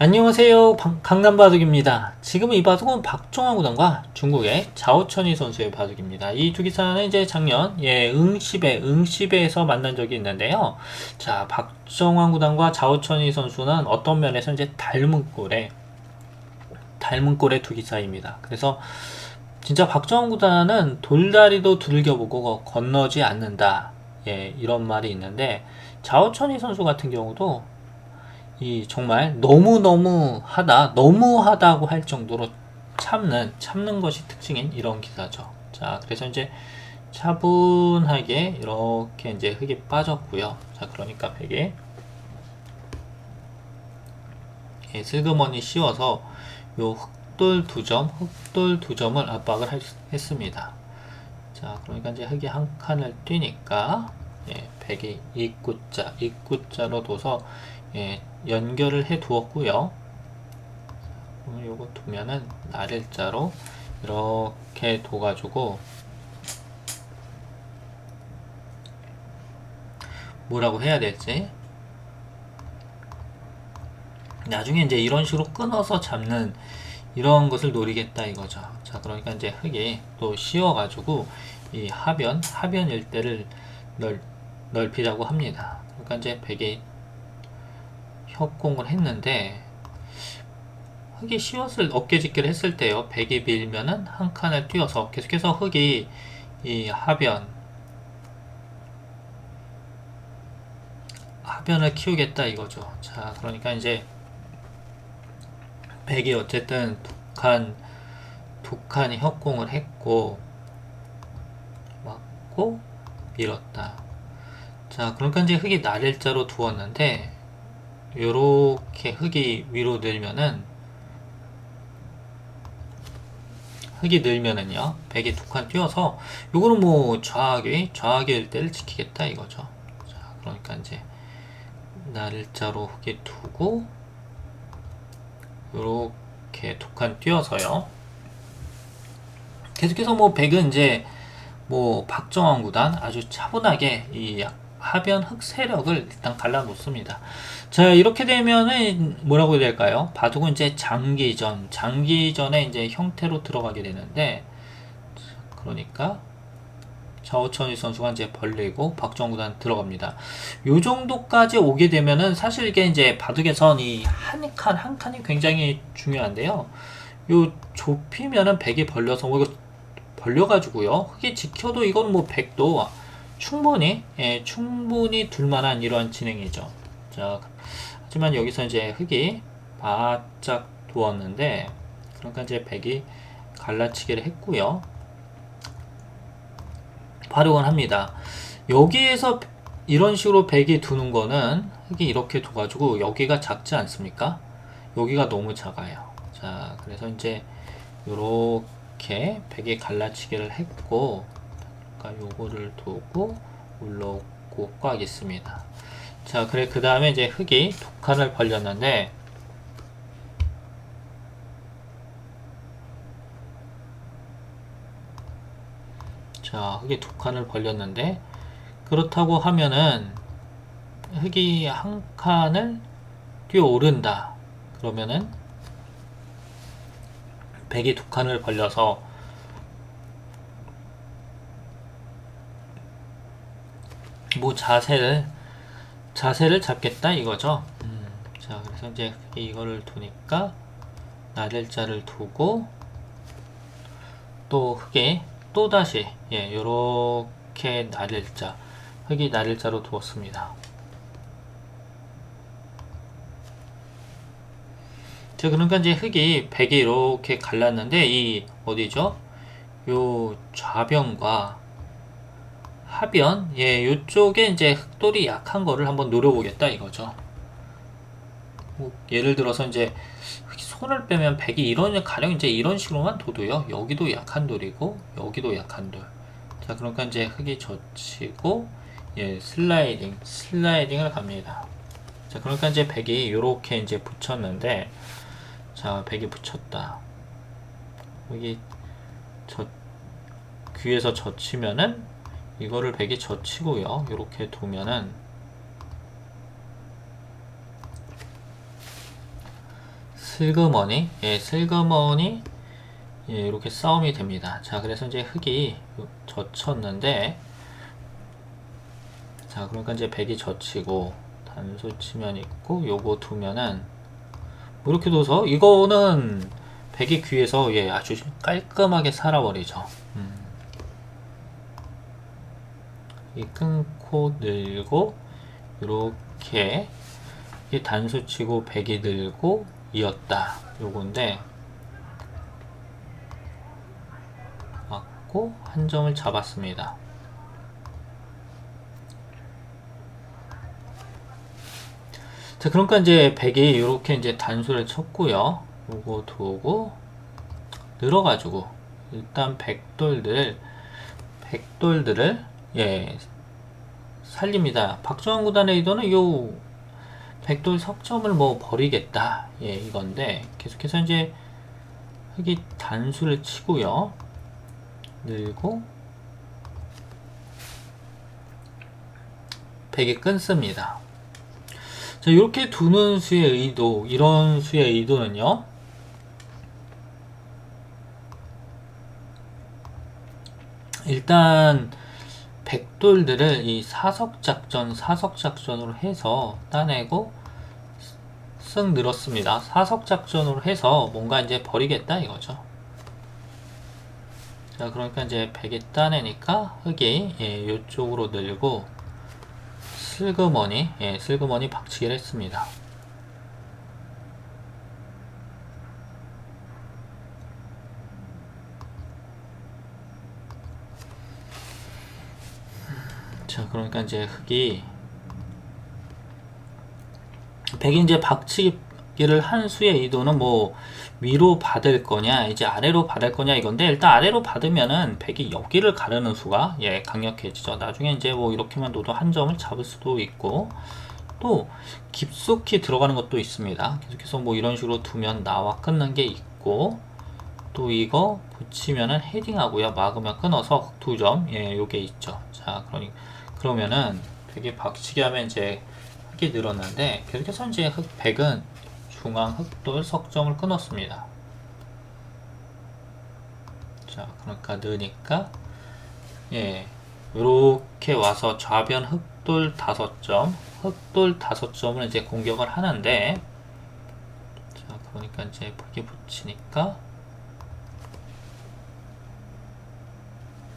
안녕하세요. 방- 강남바둑입니다. 지금 이 바둑은 박종환 구단과 중국의 자오천이 선수의 바둑입니다. 이 두 기사는 이제 작년 예 응시배 응시배에서 만난 적이 있는데요. 자 박정환 구단과 자오천이 선수는 어떤 면에서 이제 닮은 꼴의 닮은 꼴의 두 기사입니다. 그래서 진짜 박정환 구단은 돌다리도 두들겨보고 건너지 않는다. 예 이런 말이 있는데 자오천이 선수 같은 경우도 이 정말 너무너무 하다, 너무하다고 할 정도로 참는, 참는 것이 특징인 이런 기사죠. 자, 그래서 이제 차분하게 이렇게 이제 흙에 빠졌고요. 자, 그러니까 베개 예, 슬그머니 씌워서 요 흑돌 두 점, 흑돌 두 점을 압박을 할- 했습니다. 자, 그러니까 이제 흙이 한 칸을 뛰니까 예, 백이 입구자, 입구자로 둬서 예, 연결을 해 두었고요. 요거 두면은 날일자로 이렇게 둬가지고 뭐라고 해야 될지 나중에 이제 이런 식으로 끊어서 잡는 이런 것을 노리겠다 이거죠. 자, 그러니까 이제 흙이 또 씌워가지고 이 하변, 하변 일대를 넓, 넓히자고 합니다. 그러니까 이제 백이 협공을 했는데 흙이 씌웠을 어깨짓기를 했을 때요. 백이 밀면은 한 칸을 띄어서 계속해서 흙이 이 하변 하변을 키우겠다 이거죠. 자, 그러니까 이제 백이 어쨌든 독한 독한이 협공을 했고 맞고 밀었다. 자, 그러니까 이제 흙이 날일자로 두었는데 요렇게 흙이 위로 늘면은 흙이 늘면은요 백이 두칸 띄어서 요거는 뭐 좌악의 좌악의 일대를 지키겠다 이거죠. 자 그러니까 이제 날짜로 흙이 두고 요렇게 두칸 띄어서요. 계속해서 뭐 백은 이제 뭐 박정환 구단 아주 차분하게 이 하변 흑 세력을 일단 갈라놓습니다. 자 이렇게 되면은 뭐라고 해야 될까요? 바둑은 이제 장기전, 장기전의 이제 형태로 들어가게 되는데 그러니까 자오천희 선수가 이제 벌리고 박정우 구단 들어갑니다. 요 정도까지 오게 되면은 사실 이게 이제 바둑에선 이 한 칸 한 칸이 굉장히 중요한데요. 요 좁히면은 백이 벌려서 뭐 이거 벌려가지고요. 흙이 지켜도 이거는 뭐 백도 충분히 예, 충분히 둘만한 이러한 진행이죠. 자, 하지만 여기서 이제 흙이 바짝 두었는데 그러니까 이제 백이 갈라치기를 했고요. 활용을 합니다. 여기에서 이런 식으로 백이 두는 거는 흙이 이렇게 둬가지고 여기가 작지 않습니까? 여기가 너무 작아요. 자, 그래서 이제 요렇게 백이 갈라치기를 했고 그러니까 요거를 두고 올라오고 꽉 있습니다. 자, 그래 그 다음에 이제 흙이 두 칸을 벌렸는데 자, 흙이 두 칸을 벌렸는데 그렇다고 하면은 흙이 한 칸을 뛰어오른다. 그러면은 백이 두 칸을 벌려서 뭐 자세를 자세를 잡겠다 이거죠. 음, 자 그래서 이제 이거를 두니까 나를자를 두고 또 흙에 또 다시 예 요렇게 나를자 흙이 나를자로 두었습니다. 자 그러니까 이제 흙이 백이 이렇게 갈랐는데 이 어디죠? 요 좌변과 하변, 예, 요쪽에 이제 흑돌이 약한 거를 한번 노려보겠다 이거죠. 뭐 예를 들어서 이제 손을 빼면 백이 이런 가령 이제 이런 식으로만 둬도요. 여기도 약한 돌이고 여기도 약한 돌. 자, 그러니까 이제 흙이 젖히고 예, 슬라이딩, 슬라이딩을 갑니다. 자, 그러니까 이제 백이 이렇게 이제 붙였는데 자, 백이 붙였다. 여기 저 귀에서 젖히면은 이거를 백이 젖히고요. 이렇게 두면은 슬그머니, 예, 슬그머니, 예, 이렇게 싸움이 됩니다. 자, 그래서 이제 흙이 젖혔는데, 자, 그러니까 이제 백이 젖히고, 단수 치면 있고, 요거 두면은, 뭐 이렇게 둬서, 이거는 백이 귀에서, 예, 아주 깔끔하게 살아버리죠. 음. 이 끊고 늘고, 요렇게, 이 단수 치고 백이 늘고, 이었다. 요건데, 맞고 한 점을 잡았습니다. 자, 그러니까 이제 백이 이렇게 이제 단수를 쳤고요. 요거 두고 늘어가지고 일단 백돌들 백돌들을 예 살립니다. 박정환 구단의 의도는 요 백돌 석점을 뭐 버리겠다 예 이건데 계속해서 이제 흑이 단수를 치고요. 늘고 백이 끊습니다. 자, 이렇게 두는 수의 의도, 이런 수의 의도는요. 일단 백돌들을 이 사석 작전, 사석 작전으로 해서 따내고 쓱 늘었습니다. 사석 작전으로 해서 뭔가 이제 버리겠다 이거죠. 자, 그러니까 이제 백이 따내니까 흙이 예, 이쪽으로 늘고 슬그머니, 예, 슬그머니 박치기를 했습니다. 자, 그러니까 이제 흙이 백이 이제 박치기를 한 수의 의도는 뭐 위로 받을 거냐 이제 아래로 받을 거냐 이건데 일단 아래로 받으면은 백이 여기를 가르는 수가 예 강력해지죠. 나중에 이제 뭐 이렇게만 둬도 한 점을 잡을 수도 있고 또 깊숙이 들어가는 것도 있습니다. 계속해서 뭐 이런 식으로 두면 나와 끊는 게 있고 또 이거 붙이면은 헤딩하고요. 막으면 끊어서 두점 예 요게 있죠. 자 그러니 그러면은 백이 박치기 하면 이제 흙이 늘었는데 계속해서 이제 흙 백은 중앙 흑돌 석점을 끊었습니다. 자, 그러니까 느니까 예, 이렇게 와서 좌변 흑돌 다섯 점, 흑돌 다섯 점을 이제 공격을 하는데 자, 그러니까 이제 벽에 붙이니까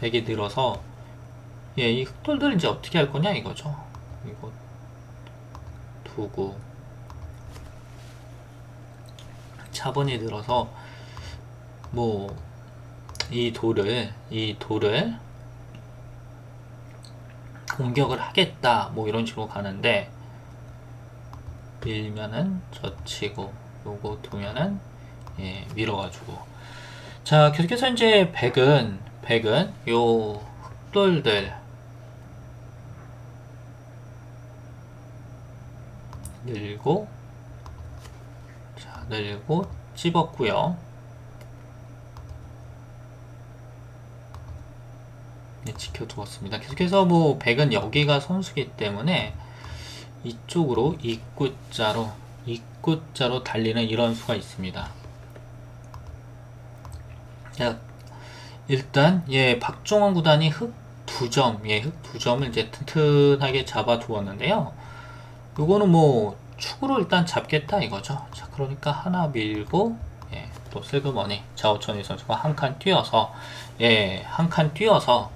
백이 늘어서 예, 이 흑돌들 이제 어떻게 할 거냐 이거죠. 이거 두고 차분히 들어서 뭐 이 돌을 이 돌을 공격을 하겠다 뭐 이런 식으로 가는데 밀면은 젖히고 요거 두면은 예, 밀어가지고 자 계속해서 이제 백은 백은 요 흑돌들 늘고 자, 늘고 찝었고요. 네, 지켜두었습니다. 계속해서 뭐 백은 여기가 선수기 때문에 이쪽으로 입구자로 입구자로 달리는 이런 수가 있습니다. 자, 일단 예 박종원 구단이 흑 두 점, 예, 흑 두 점을 이제 튼튼하게 잡아 두었는데요. 이거는 뭐 축으로 일단 잡겠다 이거죠. 자, 그러니까 하나 밀고 예, 또 슬그머니 자오천이 선수가 한 칸 뛰어서 예, 한 칸 뛰어서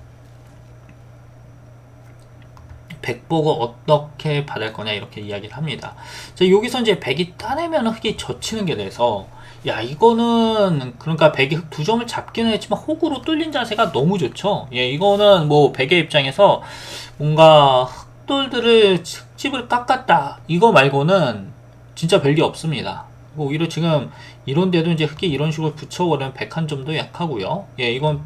백 보고 어떻게 받을 거냐 이렇게 이야기를 합니다. 자, 여기서 이제 백이 따내면 흙이 젖히는 게 돼서 야 이거는 그러니까 백이 흙 두 점을 잡기는 했지만 호구로 뚫린 자세가 너무 좋죠. 예, 이거는 뭐 백의 입장에서 뭔가 흑돌들을 흙집을 깎았다 이거 말고는 진짜 별게 없습니다. 뭐 오히려 지금 이런데도 이제 흙이 이런 식으로 붙여버리면 백 한 점도 약하고요. 예, 이건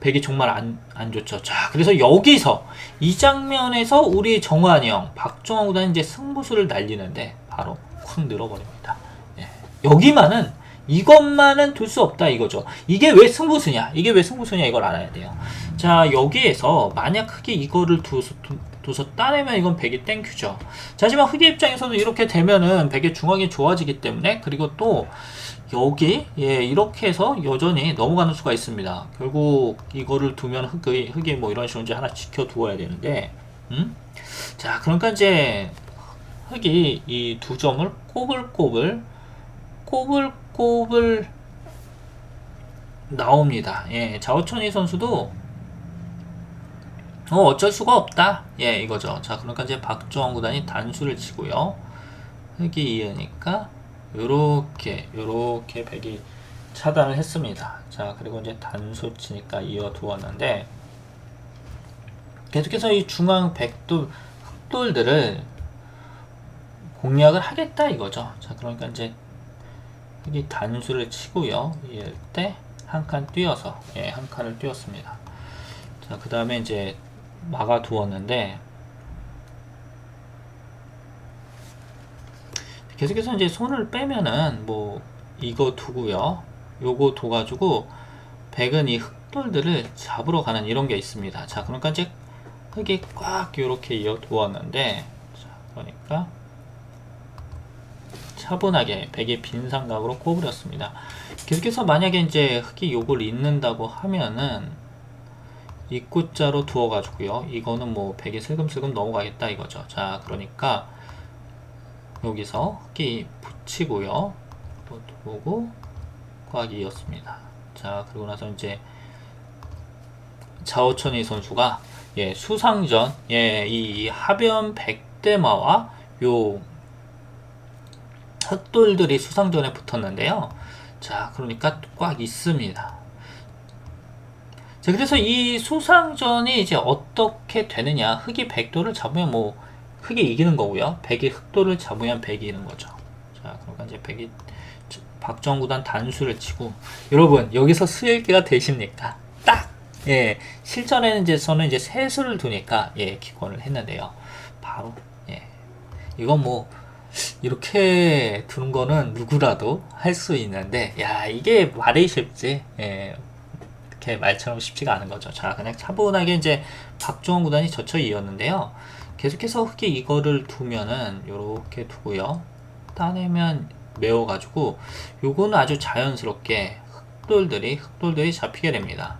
백이 정말 안, 안 좋죠. 자, 그래서 여기서 이 장면에서 우리 정환이 형, 박정환 구단이 이제 승부수를 날리는데 바로 콱 늘어버립니다. 예. 여기만은 이것만은 둘 수 없다 이거죠. 이게 왜 승부수냐? 이게 왜 승부수냐 이걸 알아야 돼요. 자, 여기에서 만약 크게 이거를 두, 두, 둬서 따내면 이건 백이 땡큐죠. 자, 하지만 흑의 입장에서도 이렇게 되면은 백의 중앙이 좋아지기 때문에 그리고 또 여기 예 이렇게 해서 여전히 넘어가는 수가 있습니다. 결국 이거를 두면 흑의 흑이 뭐 이런 식으로 이제 하나 지켜 두어야 되는데 음? 자, 그러니까 이제 흑이 이 두 점을 꼬불꼬불 꼬불꼬불 나옵니다. 예, 자오천이 선수도 어, 어쩔 수가 없다. 예, 이거죠. 자, 그러니까 이제 박주원 구단이 단수를 치고요. 흑이 이으니까 요렇게 요렇게 백이 차단을 했습니다. 자, 그리고 이제 단수 치니까 이어 두었는데 계속해서 이 중앙 백돌 흑돌들을 공략을 하겠다 이거죠. 자, 그러니까 이제 흑이 단수를 치고요. 이럴 때 한칸 띄어서 예, 한 칸을 띄웠습니다. 자, 그 다음에 이제 막아 두었는데 계속해서 이제 손을 빼면은 뭐 이거 두고요. 요거 둬가지고 백은 이 흑돌들을 잡으러 가는 이런 게 있습니다. 자, 그러니까 이제 흑이 꽉 이렇게 이어 두었는데 자, 그러니까 차분하게 백의 빈 삼각으로 꼬부렸습니다. 계속해서 만약에 이제 흑이 요걸 잇는다고 하면은 입구자로 두어 가지고요. 이거는 뭐 백이 슬금슬금 넘어가겠다 이거죠. 자, 그러니까 여기서 흑이 붙이고요. 또 두고 꽉이었습니다. 자, 그리고 나서 이제 자오천이 선수가 예, 수상전 예, 이 하변 백대마와 요 흑돌들이 수상전에 붙었는데요. 자, 그러니까 꽉 있습니다. 자, 그래서 이 수상전이 이제 어떻게 되느냐. 흑이 백도를 잡으면 뭐, 흑이 이기는 거고요. 백이 흑도를 잡으면 백이 이기는 거죠. 자, 그러니까 이제 백이 박정구단 단수를 치고, 여러분, 여기서 수일기가 되십니까? 딱! 예, 실전에는 이제 저는 이제 세수를 두니까, 예, 기권을 했는데요. 바로, 예. 이건 뭐, 이렇게 두는 거는 누구라도 할 수 있는데, 야, 이게 말이 쉽지. 예, 이렇게 말처럼 쉽지가 않은 거죠. 자, 그냥 차분하게 이제 박종원 구단이 젖혀 이었는데요. 계속해서 흑이 이거를 두면은 요렇게 두고요. 따내면 메워가지고 요거는 아주 자연스럽게 흑돌들이 흑돌들이 잡히게 됩니다.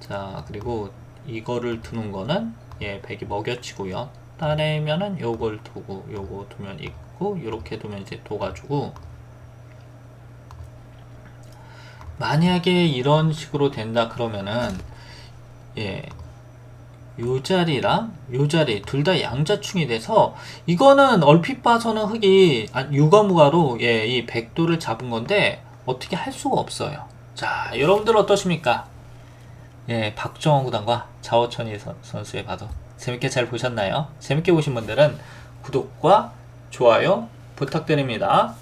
자, 그리고 이거를 두는 거는 예, 백이 먹여치고요. 따내면은 요걸 두고 요거 두면 있고 요렇게 두면 이제 둬가지고 만약에 이런 식으로 된다 그러면은 예. 요 자리랑 요 자리 둘 다 양자충이 돼서 이거는 얼핏 봐서는 흙이 아, 유가무가로 예, 이 백도를 잡은 건데 어떻게 할 수가 없어요. 자, 여러분들 어떠십니까? 예, 박정원 구단과 자오천이 선- 선수의 바도 재밌게 잘 보셨나요? 재밌게 보신 분들은 구독과 좋아요 부탁드립니다.